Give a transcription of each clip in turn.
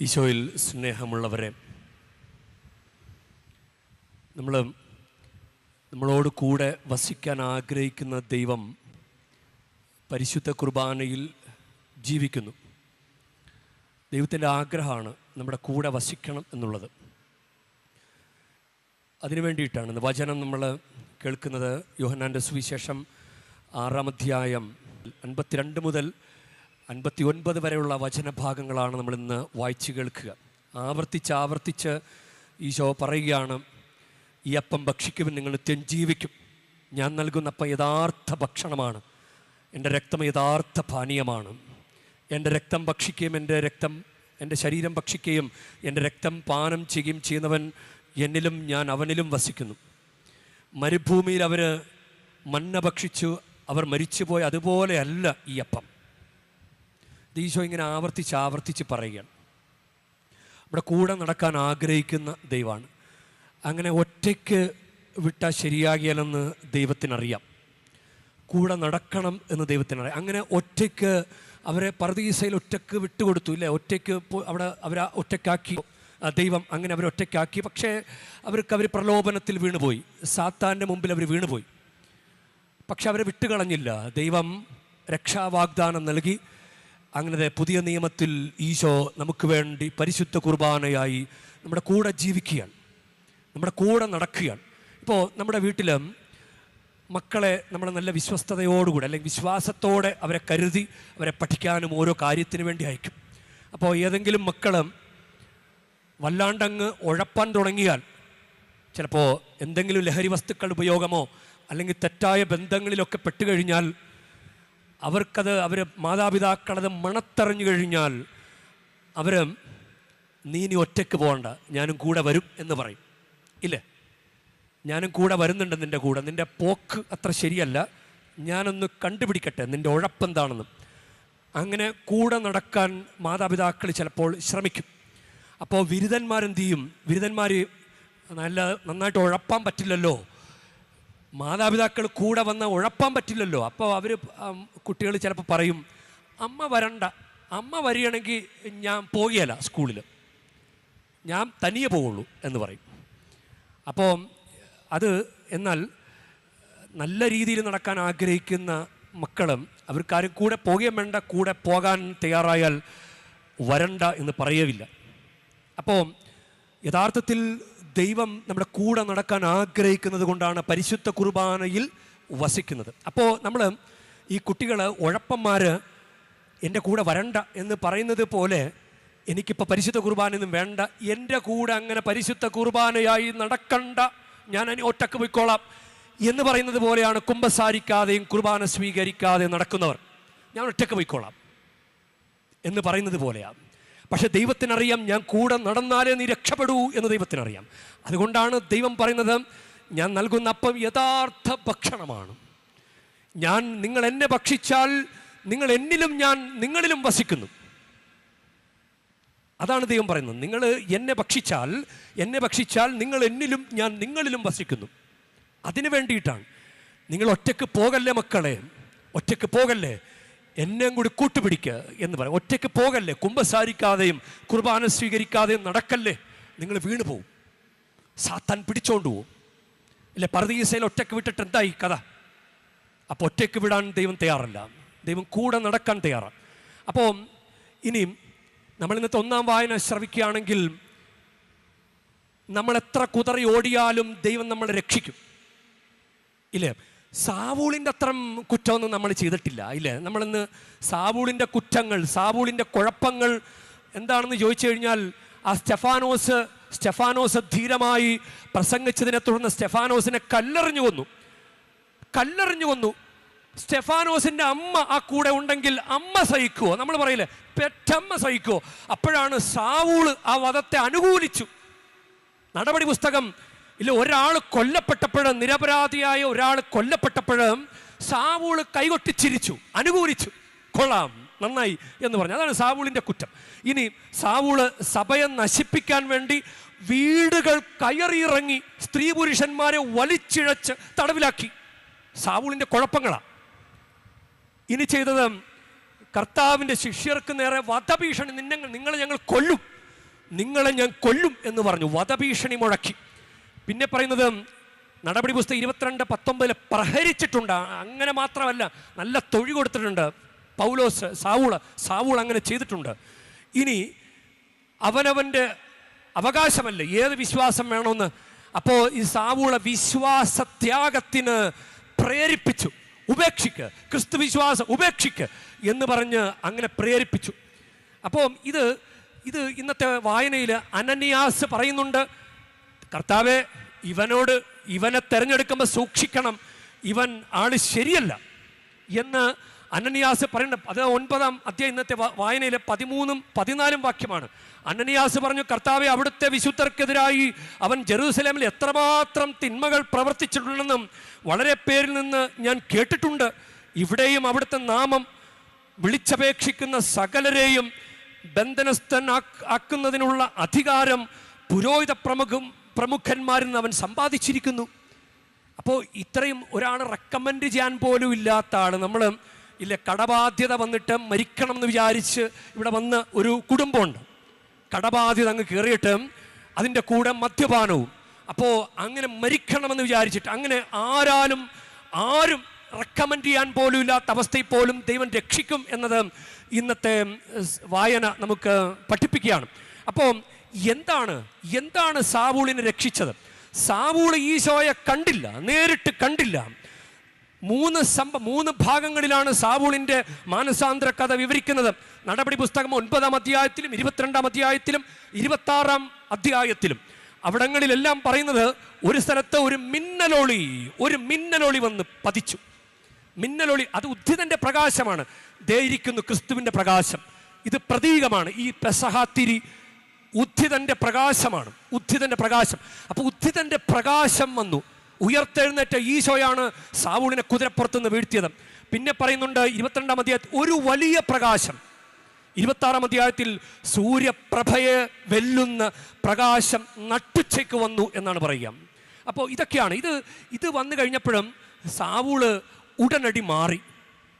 ഈശോയിൽ സ്നേഹമുള്ളവരെ നമ്മൾ നമ്മളോട് കൂടെ വസിക്കാൻ ആഗ്രഹിക്കുന്ന ദൈവം പരിശുദ്ധ കുർബാനയിൽ ജീവിക്കുന്നു. ദൈവത്തിന്റെ ആഗ്രഹമാണ് നമ്മുടെ കൂടെ വസിക്കണം എന്നുള്ളത്. അതിനു വേണ്ടിയിട്ടാണ് വചനം നമ്മൾ കേൾക്കുന്നത്. യോഹന്നാന്റെ സുവിശേഷം ആറാം അധ്യായം അൻപത്തിരണ്ട് മുതൽ അൻപത്തി ഒൻപത് വരെയുള്ള വചനഭാഗങ്ങളാണ് നമ്മൾ ഇന്ന് വായിച്ചു കേൾക്കുക. ആവർത്തിച്ച് ആവർത്തിച്ച് ഈശോ പറയുകയാണ് ഈ അപ്പം ഭക്ഷിക്കുമ്പോൾ നിങ്ങൾ നിത്യം ജീവിക്കും. ഞാൻ നൽകുന്ന അപ്പം യഥാർത്ഥ ഭക്ഷണമാണ്. എന്റെ രക്തം യഥാർത്ഥ പാനീയമാണ്. എന്റെ രക്തം ഭക്ഷിക്കുകയും എന്റെ രക്തം എന്റെ ശരീരം ഭക്ഷിക്കുകയും എന്റെ രക്തം പാനം ചെയ്യുകയും ചെയ്യുന്നവൻ എന്നിലും ഞാൻ അവനിലും വസിക്കുന്നു. മരുഭൂമിയിൽ അവർ മന്ന ഭക്ഷിച്ചു അവർ മരിച്ചുപോയ അതുപോലെയല്ല ഈ അപ്പം. ഈശോ ഇങ്ങനെ ആവർത്തിച്ച് ആവർത്തിച്ച് പറയുകയാണ്. നമ്മുടെ കൂടെ നടക്കാൻ ആഗ്രഹിക്കുന്ന ദൈവമാണ്. അങ്ങനെ ഒറ്റയ്ക്ക് വിട്ടാൽ ശരിയാകിയാലെന്ന് ദൈവത്തിനറിയാം. കൂടെ നടക്കണം എന്ന് ദൈവത്തിനറിയാം. അങ്ങനെ ഒറ്റയ്ക്ക് അവരെ പർദീസയിൽ ഒറ്റയ്ക്ക് വിട്ടുകൊടുത്തു ഇല്ലേ? ഒറ്റയ്ക്ക് അവിടെ അവരെ ഒറ്റയ്ക്കാക്കി. ദൈവം അങ്ങനെ അവരെ ഒറ്റയ്ക്കാക്കി. പക്ഷേ അവർക്ക് അവർ പ്രലോഭനത്തിൽ വീണുപോയി. സാത്താന്റെ മുമ്പിൽ അവർ വീണുപോയി. പക്ഷെ അവരെ വിട്ടുകളഞ്ഞില്ല. ദൈവം രക്ഷാവാഗ്ദാനം നൽകി. അങ്ങനെ പുതിയ നിയമത്തിൽ ഈശോ നമുക്ക് വേണ്ടി പരിശുദ്ധ കുർബാനയായി നമ്മുടെ കൂടെ ജീവിക്കുകയാണ്. നമ്മുടെ കൂടെ നടക്കുകയാണ്. ഇപ്പോൾ നമ്മുടെ വീട്ടിലും മക്കളെ നമ്മൾ നല്ല വിശ്വസ്തയോടുകൂടി അല്ലെങ്കിൽ വിശ്വാസത്തോടെ അവരെ കരുതി അവരെ പഠിക്കാനും ഓരോ കാര്യത്തിന് വേണ്ടി അയക്കും. അപ്പോൾ ഏതെങ്കിലും മക്കൾ വല്ലാണ്ടങ്ങ് ഉഴപ്പാൻ തുടങ്ങിയാൽ ചിലപ്പോൾ എന്തെങ്കിലും ലഹരി വസ്തുക്കളുടെ ഉപയോഗമോ അല്ലെങ്കിൽ തെറ്റായ ബന്ധങ്ങളിലൊക്കെ പെട്ടുകഴിഞ്ഞാൽ അവർക്കത് അവർ മാതാപിതാക്കളത് മണത്തറിഞ്ഞു കഴിഞ്ഞാൽ അവർ നീ ഇനി ഒറ്റയ്ക്ക് പോകണ്ട ഞാനും കൂടെ വരും എന്ന് പറയും. ഇല്ലേ? ഞാനും കൂടെ വരുന്നുണ്ട് നിന്റെ കൂടെ. നിന്റെ പോക്ക് അത്ര ശരിയല്ല. ഞാനൊന്ന് കണ്ടുപിടിക്കട്ടെ നിന്റെ ഉഴപ്പെന്താണെന്ന്. അങ്ങനെ കൂടെ നടക്കാൻ മാതാപിതാക്കൾ ചിലപ്പോൾ ശ്രമിക്കും. അപ്പോൾ ബിരുദന്മാരെന്ത് ചെയ്യും? ബിരുദന്മാർ നല്ല നന്നായിട്ട് ഉഴപ്പാൻ പറ്റില്ലല്ലോ. മാതാപിതാക്കൾ കൂടെ വന്ന് ഉഴപ്പാൻ പറ്റില്ലല്ലോ. അപ്പോൾ അവർ കുട്ടികൾ ചിലപ്പോൾ പറയും അമ്മ വരണ്ട. അമ്മ വരികയാണെങ്കിൽ ഞാൻ പോകുകയല്ല സ്കൂളിൽ ഞാൻ തനിയെ പോവുള്ളൂ എന്ന് പറയും. അപ്പോൾ അത് എന്നാൽ നല്ല രീതിയിൽ നടക്കാൻ ആഗ്രഹിക്കുന്ന മക്കളും അവർക്കാരും കൂടെ പോകുകയും വേണ്ട കൂടെ പോകാൻ തയ്യാറായാൽ വരണ്ട എന്ന് പറയവില്ല. അപ്പോൾ യഥാർത്ഥത്തിൽ ദൈവം നമ്മുടെ കൂടെ നടക്കാൻ ആഗ്രഹിക്കുന്നത് കൊണ്ടാണ് പരിശുദ്ധ കുർബാനയിൽ വസിക്കുന്നത്. അപ്പോൾ നമ്മൾ ഈ കുട്ടികൾ ഉഴപ്പന്മാർ എന്റെ കൂടെ വരണ്ട എന്ന് പറയുന്നത് പോലെ എനിക്കിപ്പോൾ പരിശുദ്ധ കുർബാനയൊന്നും വേണ്ട. എന്റെ കൂടെ അങ്ങനെ പരിശുദ്ധ കുർബാനയായി നടക്കണ്ട. ഞാൻ അതിന് ഒറ്റയ്ക്ക് പോയിക്കോളാം എന്ന് പറയുന്നത് പോലെയാണ് കുമ്പസാരിക്കാതെയും കുർബാന സ്വീകരിക്കാതെയും നടക്കുന്നവർ. ഞാൻ ഒറ്റയ്ക്ക് പോയിക്കോളാം എന്ന് പറയുന്നത് പോലെയാണ് പക്ഷെ ദൈവത്തിനറിയാം ഞാൻ കൂടെ നടന്നാലേ നീ രക്ഷപ്പെടൂ എന്ന് ദൈവത്തിനറിയാം. അതുകൊണ്ടാണ് ദൈവം പറയുന്നത് ഞാൻ നൽകുന്ന അപ്പം യഥാർത്ഥ ഭക്ഷണമാണ്. ഞാൻ നിങ്ങൾ എന്നെ ഭക്ഷിച്ചാൽ നിങ്ങൾ എന്നിലും ഞാൻ നിങ്ങളിലും വസിക്കുന്നു. അതാണ് ദൈവം പറയുന്നത്. നിങ്ങൾ എന്നെ ഭക്ഷിച്ചാൽ എന്നെ ഭക്ഷിച്ചാൽ നിങ്ങൾ എന്നിലും ഞാൻ നിങ്ങളിലും വസിക്കുന്നു. അതിനു വേണ്ടിയിട്ടാണ്. നിങ്ങൾ ഒറ്റയ്ക്ക് പോകല്ലേ മക്കളെ? ഒറ്റയ്ക്ക് പോകല്ലേ? എന്നെയും കൂടി കൂട്ടുപിടിക്കുക എന്ന് പറയും. ഒറ്റയ്ക്ക് പോകല്ലേ? കുമ്പസാരിക്കാതെയും കുർബാന സ്വീകരിക്കാതെയും നടക്കല്ലേ? നിങ്ങൾ വീണു പോവും. സാത്താൻ പിടിച്ചോണ്ട് പോവും. ഇല്ലേ പർദീസയിൽ ഒറ്റയ്ക്ക് വിട്ടിട്ട് എന്തായി കഥ? അപ്പോൾ ഒറ്റയ്ക്ക് വിടാൻ ദൈവം തയ്യാറല്ല. ദൈവം കൂടെ നടക്കാൻ തയ്യാറാണ് അപ്പോൾ ഇനിയും നമ്മൾ ഇന്നത്തെ ഒന്നാം വായന ശ്രവിക്കുകയാണെങ്കിൽ നമ്മൾ എത്ര കുതറി ഓടിയാലും ദൈവം നമ്മളെ രക്ഷിക്കും. ഇല്ലേ? സാവൂളിന്റെ അത്രം കുറ്റമൊന്നും നമ്മൾ ചെയ്തിട്ടില്ല ഇല്ലേ? നമ്മളിന്ന് സാവൂളിന്റെ കുറ്റങ്ങൾ സാവൂളിന്റെ കുഴപ്പങ്ങൾ എന്താണെന്ന് ചോദിച്ചു കഴിഞ്ഞാൽ ആ സ്റ്റെഫാനോസ് സ്റ്റെഫാനോസ് ധീരമായി പ്രസംഗിച്ചതിനെ തുടർന്ന് സ്റ്റെഫാനോസിനെ കല്ലെറിഞ്ഞു കൊന്നു. കല്ലെറിഞ്ഞു കൊന്നു. സ്റ്റെഫാനോസിന്റെ അമ്മ ആ കൂടെ ഉണ്ടെങ്കിൽ അമ്മ സഹിക്കുമോ നമ്മൾ പറയില്ലേ പെറ്റമ്മ സഹിക്കുമോ അപ്പോഴാണ് സാവൂൾ ആ വധത്തെ അനുകൂലിച്ചു. നടപടി പുസ്തകം ഇല്ല ഒരാൾ കൊല്ലപ്പെട്ടപ്പോഴും നിരപരാധിയായ ഒരാൾ കൊല്ലപ്പെട്ടപ്പോഴും സാവൂൾ കൈകൊട്ടി ചിരിച്ചു അനുകൂലിച്ചു. കൊള്ളാം നന്നായി എന്ന് പറഞ്ഞു. അതാണ് സാവൂളിന്റെ കുറ്റം. ഇനി സാവൂൾ സഭയെ നശിപ്പിക്കാൻ വേണ്ടി വീടുകൾ കയറിയിറങ്ങി സ്ത്രീ പുരുഷന്മാരെ വലിച്ചിഴച്ച് തടവിലാക്കി. സാവൂളിന്റെ കുഴപ്പങ്ങളാണ് ഇനി ചെയ്തത് കർത്താവിന്റെ ശിഷ്യർക്ക് നേരെ വധഭീഷണി നിന്നെ നിങ്ങളെ ഞങ്ങൾ കൊല്ലും. നിങ്ങളെ ഞാൻ കൊല്ലും എന്ന് പറഞ്ഞു വധഭീഷണി മുഴക്കി. പിന്നെ പറയുന്നത് നടപടി പുസ്തകം ഇരുപത്തിരണ്ട് പത്തൊമ്പതിൽ പ്രഹരിച്ചിട്ടുണ്ട്. അങ്ങനെ മാത്രമല്ല നല്ല തൊഴി കൊടുത്തിട്ടുണ്ട്. പൗലോസ് സാവൂൾ സാവൂൾ അങ്ങനെ ചെയ്തിട്ടുണ്ട്. ഇനി അവനവന്റെ അവകാശമല്ല? ഏത് വിശ്വാസം വേണമെന്ന്? അപ്പോൾ ഈ സാവൂള വിശ്വാസത്യാഗത്തിന് പ്രേരിപ്പിച്ചു. ഉപേക്ഷിക്ക്. ക്രിസ്തു വിശ്വാസം ഉപേക്ഷിക്ക് എന്ന് പറഞ്ഞ് അങ്ങനെ പ്രേരിപ്പിച്ചു. അപ്പോൾ ഇത് ഇത് ഇന്നത്തെ വായനയിൽ അനന്യാസ് പറയുന്നുണ്ട്. കർത്താവെ ഇവനോട് ഇവനെ തെരഞ്ഞെടുക്കുമ്പോൾ സൂക്ഷിക്കണം. ഇവൻ ആൾ ശരിയല്ല. എന്ന് അനന്യാസ് പറയുന്നത് അത് ഒൻപതാം അധ്യായം ഇന്നത്തെ വായനയിലെ പതിമൂന്നും പതിനാലും വാക്യമാണ്. അനന്യാസ് പറഞ്ഞു കർത്താവെ അവിടുത്തെ വിശുദ്ധർക്കെതിരായി അവൻ ജെറൂസലേമിൽ എത്രമാത്രം തിന്മകൾ പ്രവർത്തിച്ചിട്ടുണ്ടെന്നും വളരെ പേരിൽ നിന്ന് ഞാൻ കേട്ടിട്ടുണ്ട്. ഇവിടെയും അവിടുത്തെ നാമം വിളിച്ചപേക്ഷിക്കുന്ന സകലരെയും ബന്ധനസ്ഥനാക്കുന്നതിനുള്ള അധികാരം പുരോഹിത പ്രമുഖം പ്രമുഖന്മാരിൽ നിന്ന് അവൻ സമ്പാദിച്ചിരിക്കുന്നു. അപ്പോൾ ഇത്രയും ഒരാൾ റെക്കമെൻഡ് ചെയ്യാൻ പോലും ഇല്ലാത്ത ആൾ നമ്മൾ ഇല്ല കടബാധ്യത വന്നിട്ട് മരിക്കണം എന്ന് വിചാരിച്ച് ഇവിടെ വന്ന് ഒരു കുടുംബമുണ്ട്. കടബാധ്യത അങ്ങ് കയറിയിട്ട് അതിന്റെ കൂടെ മദ്യപാനവും. അപ്പോൾ അങ്ങനെ മരിക്കണമെന്ന് വിചാരിച്ചിട്ട് അങ്ങനെ ആരാലും ആരും റെക്കമെൻഡ് ചെയ്യാൻ പോലും ഇല്ലാത്ത അവസ്ഥയിൽ പോലും ദൈവം രക്ഷിക്കും എന്നത് ഇന്നത്തെ വായന നമുക്ക് പഠിപ്പിക്കുകയാണ്. അപ്പോൾ എന്താണ്? എന്താണ് സാവൂളിനെ രക്ഷിച്ചത്? സാവൂൾ ഈശോയെ കണ്ടില്ല നേരിട്ട് കണ്ടില്ല. മൂന്ന് സംഭ മൂന്ന് ഭാഗങ്ങളിലാണ് സാവൂളിന്റെ മാനസാന്തര കഥ വിവരിക്കുന്നത്. നടപടി പുസ്തകം ഒൻപതാം അധ്യായത്തിലും ഇരുപത്തിരണ്ടാം അധ്യായത്തിലും ഇരുപത്താറാം അധ്യായത്തിലും. അവിടങ്ങളിലെല്ലാം പറയുന്നത് ഒരു സ്ഥലത്ത് ഒരു മിന്നലൊളി ഒരു മിന്നലൊളി വന്ന് പതിച്ചു. മിന്നലൊളി അത് ഉദ്ധിതന്റെ പ്രകാശമാണ്. ദേയിരിക്കുന്നു ക്രിസ്തുവിന്റെ പ്രകാശം. ഇത് പ്രതീകമാണ്. ഈ പെസഹാത്തിരി ഉദ്ധിതന്റെ പ്രകാശമാണ്. ഉദ്ധിതന്റെ പ്രകാശം. അപ്പൊ ഉദ്ധിതന്റെ പ്രകാശം വന്നു. ഉയർത്തെഴുന്നേറ്റ ഈശോയാണ് സാവൂളിനെ കുതിരപ്പുറത്തുനിന്ന് വീഴ്ത്തിയത്. പിന്നെ പറയുന്നുണ്ട് ഇരുപത്തിരണ്ടാം അധ്യായത്തിൽ ഒരു വലിയ പ്രകാശം. ഇരുപത്താറാം അധ്യായത്തിൽ സൂര്യപ്രഭയെ വെല്ലുന്ന പ്രകാശം നട്ടുച്ചയ്ക്ക് വന്നു എന്നാണ് പറയുക. അപ്പോൾ ഇതൊക്കെയാണ്. ഇത് ഇത് വന്നു കഴിഞ്ഞപ്പോഴും സാവൂൾ ഉടനടി മാറി.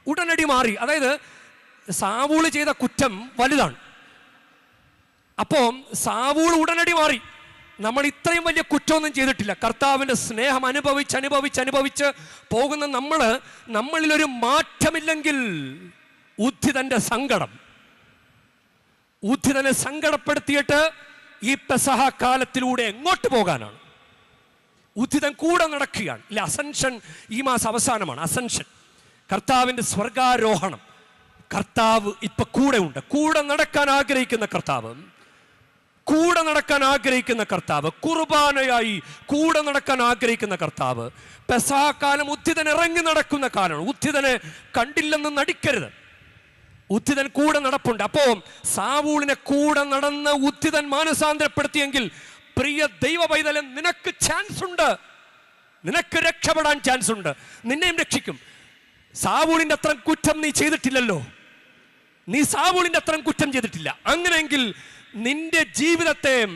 ഉടനടി മാറി. അതായത് സാവൂൾ ചെയ്ത കുറ്റം വലുതാണ്. അപ്പോൾ സാവൂൾ ഉടനടി മാറി. നമ്മൾ ഇത്രയും വലിയ കുറ്റമൊന്നും ചെയ്തിട്ടില്ല. കർത്താവിന്റെ സ്നേഹം അനുഭവിച്ച് അനുഭവിച്ച് അനുഭവിച്ച് പോകുന്ന നമ്മൾ നമ്മളിലൊരു മാറ്റമില്ലെങ്കിൽ ഉദ്ധിതന്റെ സങ്കടം. ഉദ്ധിതനെ സങ്കടപ്പെടുത്തിയിട്ട് ഈ പെസഹ കാലത്തിലൂടെ എങ്ങോട്ട് പോകാനാണ്? ഉദ്ധിതൻ കൂടെ നടക്കുകയാണ്. ഇല്ല അസൻഷൻ ഈ മാസം അവസാനമാണ്. അസൻഷൻ. കർത്താവിന്റെ സ്വർഗാരോഹണം. കർത്താവ് ഇപ്പൊ കൂടെ ഉണ്ട് കൂടെ നടക്കാൻ ആഗ്രഹിക്കുന്ന കർത്താവ് കൂടെ നടക്കാൻ ആഗ്രഹിക്കുന്ന കർത്താവ് കുർബാനയായി കൂടെ നടക്കാൻ ആഗ്രഹിക്കുന്ന കർത്താവ് പെസാക്കാലം ഉദ്ധിതൻ ഇറങ്ങി നടക്കുന്ന കാലമാണ്. ഉദ്ധിതനെ കണ്ടില്ലെന്ന് നടിക്കരുത്. ഉദ്ധിതൻ കൂടെ നടപ്പുണ്ട്. അപ്പോ സാവൂളിനെ കൂടെ നടന്ന് ഉദ്ധിതൻ മാനസാന്തരപ്പെടുത്തിയെങ്കിൽ പ്രിയ ദൈവ പൈതലം നിനക്ക് ചാൻസ് ഉണ്ട് നിനക്ക് രക്ഷപ്പെടാൻ ചാൻസ് ഉണ്ട് നിന്നെയും രക്ഷിക്കും. സാവൂളിന്റെ അത്ര കുറ്റം നീ ചെയ്തിട്ടില്ലല്ലോ. നീ സാവൂളിന്റെ അത്ര കുറ്റം ചെയ്തിട്ടില്ല. അങ്ങനെയെങ്കിൽ നിന്റെ ജീവിതത്തെ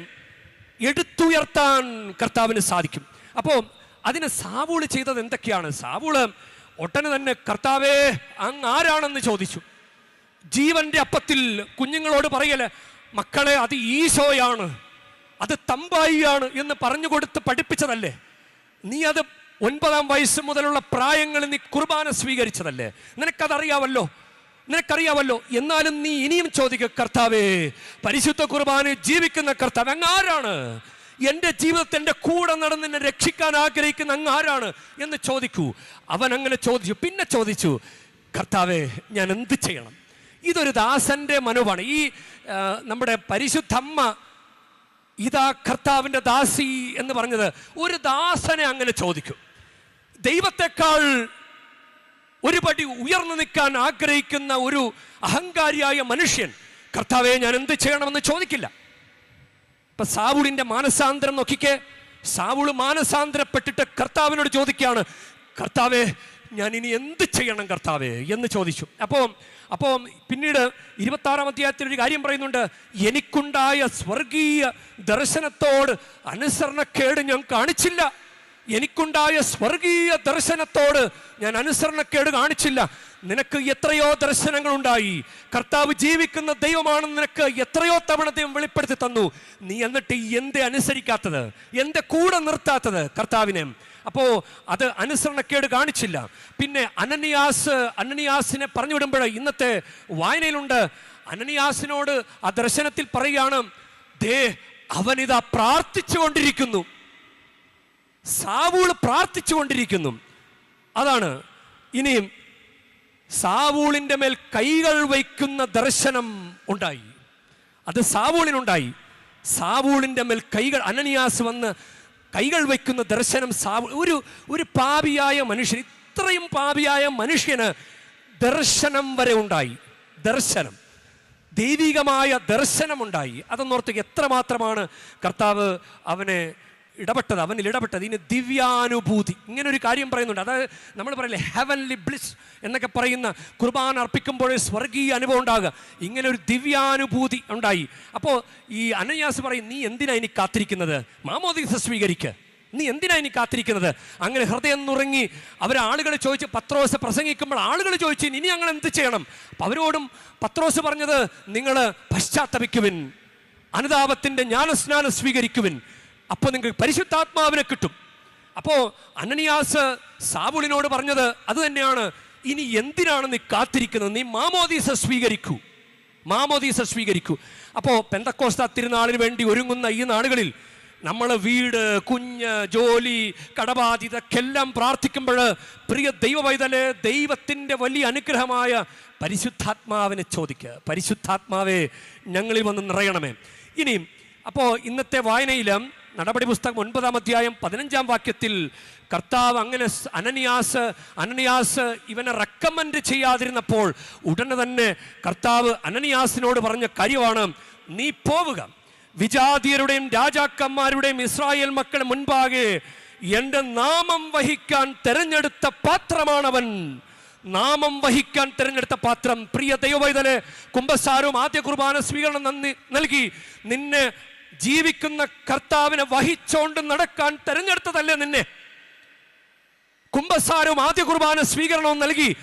എടുത്തുയർത്താൻ കർത്താവിന് സാധിക്കും. അപ്പോൾ അതിന് സാവൂൾ ചെയ്തത് എന്തൊക്കെയാണ്? സാവൂൾ ഒട്ടന് തന്നെ കർത്താവേ അങ്ങ് ആരാണെന്ന് ചോദിച്ചു. ജീവന്റെ അപ്പത്തിൽ കുഞ്ഞുങ്ങളോട് പറയൽ മക്കളെ അത് ഈശോയാണ് അത് തമ്പായിയാണ് എന്ന് പറഞ്ഞു കൊടുത്ത് പഠിപ്പിച്ചതല്ലേ? നീ അത് ഒൻപതാം വയസ്സ് മുതലുള്ള പ്രായങ്ങളിൽ നീ കുർബാന സ്വീകരിച്ചതല്ലേ? നിനക്കതറിയാവല്ലോ നിനക്കറിയാവല്ലോ എന്നാലും നീ ഇനിയും ചോദിക്കുക കർത്താവേ പരിശുദ്ധ കുർബാന ജീവിക്കുന്ന കർത്താവ് അങ്ങ് ആരാണ് എന്റെ ജീവിതത്തെ എന്റെ കൂടെ നടന്ന് എന്നെ രക്ഷിക്കാൻ ആഗ്രഹിക്കുന്ന അങ്ങ് ആരാണ് എന്ന് ചോദിക്കൂ. അവൻ അങ്ങനെ ചോദിച്ചു പിന്നെ ചോദിച്ചു കർത്താവേ ഞാൻ എന്ത് ചെയ്യണം? ഇതൊരു ദാസന്റെ മനോഭാണ് ഈ നമ്മുടെ പരിശുദ്ധമ്മ ഇതാ കർത്താവിന്റെ ദാസി എന്ന് പറഞ്ഞത് ഒരു ദാസനെ അങ്ങനെ ചോദിക്കും. ദൈവത്തെക്കാൾ ഒരു പടി ഉയർന്നു നിൽക്കാൻ ആഗ്രഹിക്കുന്ന ഒരു അഹങ്കാരിയായ മനുഷ്യൻ കർത്താവെ ഞാൻ എന്ത് ചെയ്യണമെന്ന് ചോദിക്കില്ല. ഇപ്പൊ സാവുളിന്റെ മാനസാന്തരം നോക്കിക്കേ. സാവുൾ മാനസാന്തരപ്പെട്ടിട്ട് കർത്താവിനോട് ചോദിക്കുകയാണ് കർത്താവെ ഞാൻ ഇനി എന്ത് ചെയ്യണം കർത്താവെ? എന്ന് ചോദിച്ചു. അപ്പോൾ അപ്പോൾ പിന്നീട് ഇരുപത്തി ആറാം അധ്യായത്തിൽ ഒരു കാര്യം പറയുന്നുണ്ട് എനിക്കുണ്ടായ സ്വർഗീയ ദർശനത്തോട് അനുസരണക്കേട് ഞാൻ കാണിച്ചില്ല. എനിക്കുണ്ടായ സ്വർഗീയ ദർശനത്തോട് ഞാൻ അനുസരണക്കേട് കാണിച്ചില്ല. നിനക്ക് എത്രയോ ദർശനങ്ങൾ ഉണ്ടായി കർത്താവ് ജീവിക്കുന്ന ദൈവമാണെന്ന് നിനക്ക് എത്രയോ തവണ ദൈവം വെളിപ്പെടുത്തി തന്നു. നീ എന്നിട്ട് എന്ത് അനുസരിക്കാത്തത്? എന്റെ കൂടെ നിർത്താത്തത് കർത്താവിനെ? അപ്പോ അത് അനുസരണക്കേട് കാണിച്ചില്ല. പിന്നെ അനന്യാസ് അനന്യാസിനെ പറഞ്ഞു വിടുമ്പോൾ ഇന്നത്തെ വായനയിലുണ്ട്. അനന്യാസിനോട് ആ ദർശനത്തിൽ പറയുകയാണ് ദേ അവനിതാ പ്രാർത്ഥിച്ചു കൊണ്ടിരിക്കുന്നു സാവൂൾ പ്രാർത്ഥിച്ചുകൊണ്ടിരിക്കുന്നു. അതാണ് ഇനിയും സാവൂളിന്റെ മേൽ കൈകൾ വയ്ക്കുന്ന ദർശനം ഉണ്ടായി. അത് സാവൂളിനുണ്ടായി. സാവൂളിന്റെ മേൽ കൈകൾ അനനിയാസ് വന്ന് കൈകൾ വയ്ക്കുന്ന ദർശനം സാവൂ ഒരു ഒരു പാപിയായ മനുഷ്യൻ ഇത്രയും പാപിയായ മനുഷ്യന് ദർശനം വരെ ഉണ്ടായി. ദർശനം. ദൈവികമായ ദർശനമുണ്ടായി. അതൊന്നോർത്ത് എത്രമാത്രമാണ് കർത്താവ് അവനെ ഇടപെട്ടത് അവനിൽ ഇടപെട്ടത്. ഇനി ദിവ്യാനുഭൂതി. ഇങ്ങനെ ഒരു കാര്യം പറയുന്നുണ്ട്. അതായത് നമ്മൾ പറയില്ലേ ഹെവൻലി ബ്ലിസ് എന്നൊക്കെ പറയുന്ന കുർബാന അർപ്പിക്കുമ്പോഴേ സ്വർഗീയ അനുഭവം ഉണ്ടാകുക. ഇങ്ങനെ ഒരു ദിവ്യാനുഭൂതി ഉണ്ടായി. അപ്പോൾ ഈ അനന്യാസ് പറയും നീ എന്തിനാ ഇനി കാത്തിരിക്കുന്നത്? മാമോദീസ സ്വീകരിക്കുക നീ എന്തിനാ ഇനി കാത്തിരിക്കുന്നത്? അങ്ങനെ ഹൃദയം നുറങ്ങി അവർ ആളുകൾ ചോദിച്ച് പത്രോസ് പ്രസംഗിക്കുമ്പോൾ ആളുകൾ ചോദിച്ചു ഇനി ഞങ്ങൾ എന്ത് ചെയ്യണം? അപ്പം അവരോടും പത്രോസ് പറഞ്ഞത് നിങ്ങൾ പശ്ചാത്തപിക്കുവിൻ. അനുതാപത്തിന്റെ ജ്ഞാനസ്നാനം സ്വീകരിക്കുവിൻ. അപ്പോൾ നിങ്ങൾക്ക് പരിശുദ്ധാത്മാവിനെ കിട്ടും. അപ്പോൾ അനനിയാസ് സാബുളിനോട് പറഞ്ഞത് അത് തന്നെയാണ് ഇനി എന്തിനാണ് നീ കാത്തിരിക്കുന്നത്? നീ മാമോദീസ സ്വീകരിക്കൂ. മാമോദീസ സ്വീകരിക്കൂ. അപ്പോൾ പെന്തക്കോസ്ത തിരുനാളിന് വേണ്ടി ഒരുങ്ങുന്ന ഈ നാളുകളിൽ നമ്മൾ വീട് കുഞ്ഞ് ജോലി കടബാധിതക്കെല്ലാം പ്രാർത്ഥിക്കുമ്പോൾ പ്രിയ ദൈവവൈതൽ ദൈവത്തിന്റെ വലിയ അനുഗ്രഹമായ പരിശുദ്ധാത്മാവിനെ ചോദിക്കുക. പരിശുദ്ധാത്മാവെ ഞങ്ങളിൽ വന്ന് നിറയണമേ. ഇനിയും അപ്പോൾ ഇന്നത്തെ വായനയിലും നടപടി പുസ്തകം ഒൻപതാം അധ്യായം പതിനഞ്ചാം വാക്യത്തിൽ കർത്താവ് അങ്ങനെ അനനിയാസ് അനനിയാസ് ഇവനെ റെക്കമെൻഡ് ചെയ്യാതിരുന്നപ്പോൾ ഉടനെ തന്നെ കർത്താവ് അനനിയാസിനോട് പറഞ്ഞ കാര്യമാണ് നീ പോവുക. വിജാതിയരുടെയും രാജാക്കന്മാരുടെയും ഇസ്രായേൽ മക്കളുടെ മുൻപാകെ എന്റെ നാമം വഹിക്കാൻ തെരഞ്ഞെടുത്ത പാത്രമാണവൻ. നാമം വഹിക്കാൻ തിരഞ്ഞെടുത്ത പാത്രം. പ്രിയ ദൈവവൈതലെ കുംഭസാരവും ആദ്യ കുർബാന സ്വീകരണം നന്ദി നൽകി. നിന്നെ ജീവിക്കുന്ന കർത്താവിനെ വഹിച്ചോണ്ട് നടക്കാൻ തെരഞ്ഞെടുത്തതല്ലേ നിന്നെ? കുംഭസാരവും ആദ്യ കുർബാന സ്വീകരണവും നൽകി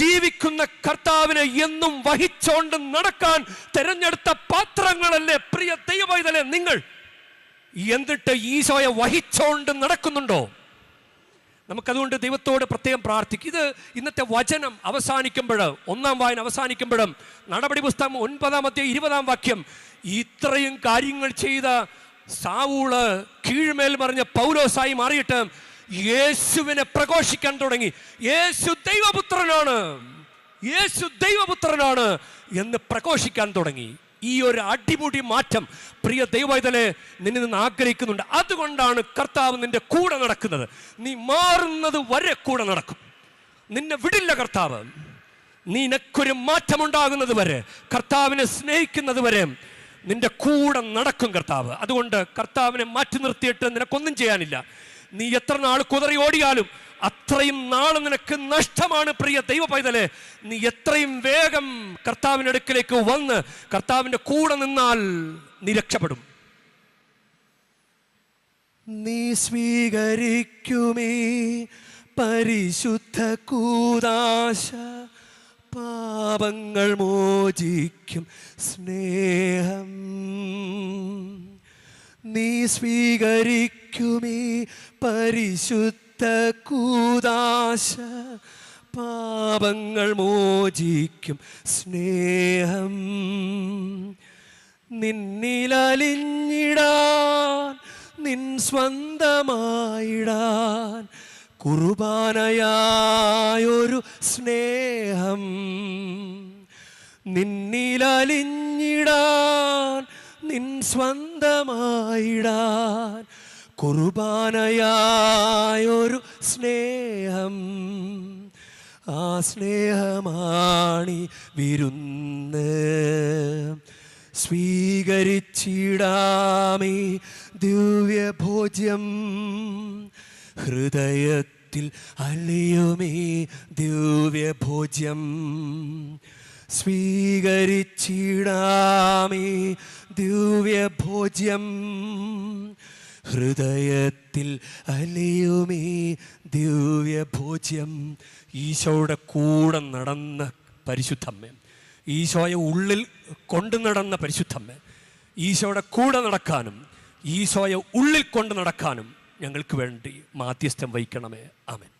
ജീവിക്കുന്ന കർത്താവിനെ എന്നും വഹിച്ചോണ്ട് നടക്കാൻ തെരഞ്ഞെടുത്ത പാത്രങ്ങളല്ലേ? പ്രിയ ദൈവവൈതലെ നിങ്ങൾ എന്നിട്ട് ഈശോയെ വഹിച്ചോണ്ട് നടക്കുന്നുണ്ടോ? നമുക്കതുകൊണ്ട് ദൈവത്തോട് പ്രത്യേകം പ്രാർത്ഥിക്കും. ഇത് ഇന്നത്തെ വചനം അവസാനിക്കുമ്പോൾ ഒന്നാം വായന അവസാനിക്കുമ്പോഴും നടപടി പുസ്തകം ഒൻപതാമത്തെ ഇരുപതാം വാക്യം ഇത്രയും കാര്യങ്ങൾ ചെയ്ത സാവൂൾ കീഴ്മേൽ പറഞ്ഞ പൗലോസായി മാറിയിട്ട് യേശുവിനെ പ്രഘോഷിക്കാൻ തുടങ്ങി. യേശു ദൈവപുത്രനാണ്. യേശു ദൈവപുത്രനാണ് എന്ന് പ്രഘോഷിക്കാൻ തുടങ്ങി. ഈ ഒരു അടിമുടി മാറ്റം പ്രിയ ദൈവതനെ നിന്നെ നിന്ന് ആഗ്രഹിക്കുന്നുണ്ട്. അതുകൊണ്ടാണ് കർത്താവ് നിന്റെ കൂടെ നടക്കുന്നത്. നീ മാറുന്നത് വരെ കൂടെ നടക്കും. നിന്നെ വിടില്ല കർത്താവ്. നിനക്കൊരു മാറ്റമുണ്ടാകുന്നത് വരെ കർത്താവിനെ സ്നേഹിക്കുന്നത് വരെ നിന്റെ കൂടെ നടക്കും കർത്താവ്. അതുകൊണ്ട് കർത്താവിനെ മാറ്റി നിർത്തിയിട്ട് നിനക്കൊന്നും ചെയ്യാനില്ല. നീ എത്ര നാൾ കുതറി ഓടിയാലും അത്രയും നാൾ നിനക്ക് നഷ്ടമാണ് പ്രിയ ദൈവ പൈതലെ നീ എത്രയും വേഗം കർത്താവിന്റെ അടുക്കിലേക്ക് വന്ന് കർത്താവിന്റെ കൂടെ നിന്നാൽ നീ രക്ഷപ്പെടും. നീ സ്വീകരിക്കുമേ പരിശുദ്ധ കൂതാശ പാപങ്ങൾ മോചിക്കും സ്നേഹം. നീ സ്വീകരിക്കുമേ പരിശുദ്ധ കൂതാശ പാപങ്ങൾ മോചിക്കും സ്നേഹം. നിന്നിലലിഞ്ഞിടാൻ നിൻ സ്വന്തമായിടാൻ കുർബാനയായൊരു സ്നേഹം നിന്നിലലിഞ്ഞിടാൻ നിൻ സ്വന്തമായിടാൻ കുർബാനയായൊരു സ്നേഹം. ആ സ്നേഹമാണി വിരുന്ന്. സ്വീകരിച്ചിടാമേ ദിവ്യഭോജ്യം. ഹൃദയത്തിൽ അലിയുമേ ദിവ്യഭോജ്യം. സ്വീകരിച്ചിടാമേ ദിവ്യഭോജ്യം. ഹൃദയത്തിൽ അലിയുമേ ദിവ്യഭോജ്യം. ഈശോയുടെ കൂടെ നടന്ന പരിശുദ്ധമ്മ ഈശോയെ ഉള്ളിൽ കൊണ്ടു നടന്ന പരിശുദ്ധമ്മ ഈശോയുടെ കൂടെ നടക്കാനും ഈശോയെ ഉള്ളിൽ കൊണ്ട് നടക്കാനും ഞങ്ങൾക്ക് വേണ്ടി മാധ്യസ്ഥം വഹിക്കണമേ. ആമൻ.